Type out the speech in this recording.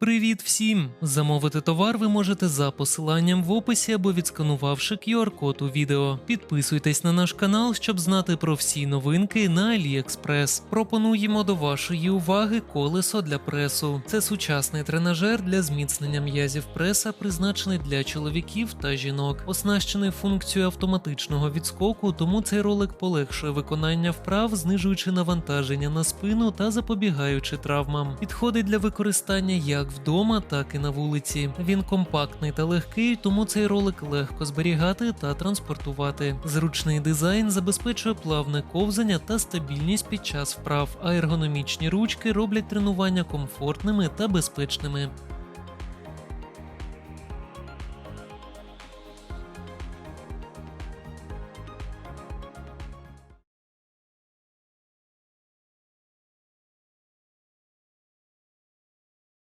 Привіт всім! Замовити товар ви можете за посиланням в описі або відсканувавши QR-код у відео. Підписуйтесь на наш канал, щоб знати про всі новинки на AliExpress. Пропонуємо до вашої уваги колесо для пресу. Це сучасний тренажер для зміцнення м'язів преса, призначений для чоловіків та жінок. Оснащений функцією автоматичного відскоку, тому цей ролик полегшує виконання вправ, знижуючи навантаження на спину та запобігаючи травмам. Підходить для використання як вдома, так і на вулиці. Він компактний та легкий, тому цей ролик легко зберігати та транспортувати. Зручний дизайн забезпечує плавне ковзання та стабільність під час вправ, а ергономічні ручки роблять тренування комфортними та безпечними.